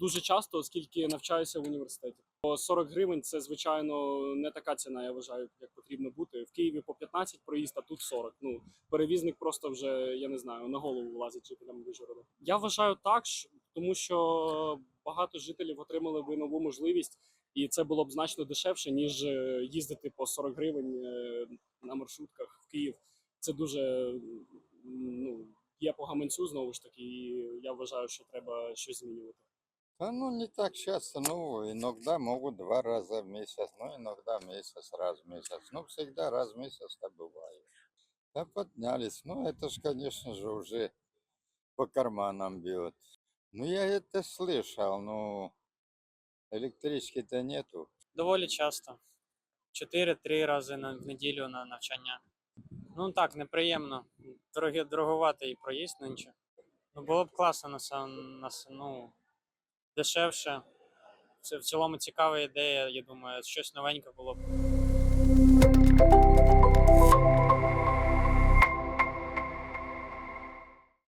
дуже часто, оскільки навчаюся в університеті. По 40 гривень це звичайно не така ціна. Я вважаю, як потрібно бути. В Києві по 15 проїзд, а тут 40. Ну перевізник просто вже я не знаю на голову влазить жителям Вижгорода. Я вважаю так, тому що багато жителів отримали би нову можливість, і це було б значно дешевше ніж е, їздити по 40 гривень е, на маршрутках в Київ. Це дуже ну є по гаманцю знову ж таки. І я вважаю, що треба щось змінювати. Да ну не так часто, ну иногда могут два раза в месяц, ну иногда месяц, раз в месяц. Ну всегда раз в месяц-то бывает. Да поднялись, ну это ж, конечно же, уже по карманам бьет. Ну я это слышал, ну электрички-то нету. Доволі часто. 4-3 рази на, в неділю на навчання. Ну так, неприємно. Дорогі, дороговатий проїзд нинче. Ну було б класно на, сам- на, с- ну, дешевше. Це в цілому цікава ідея. Я думаю, щось новеньке було б.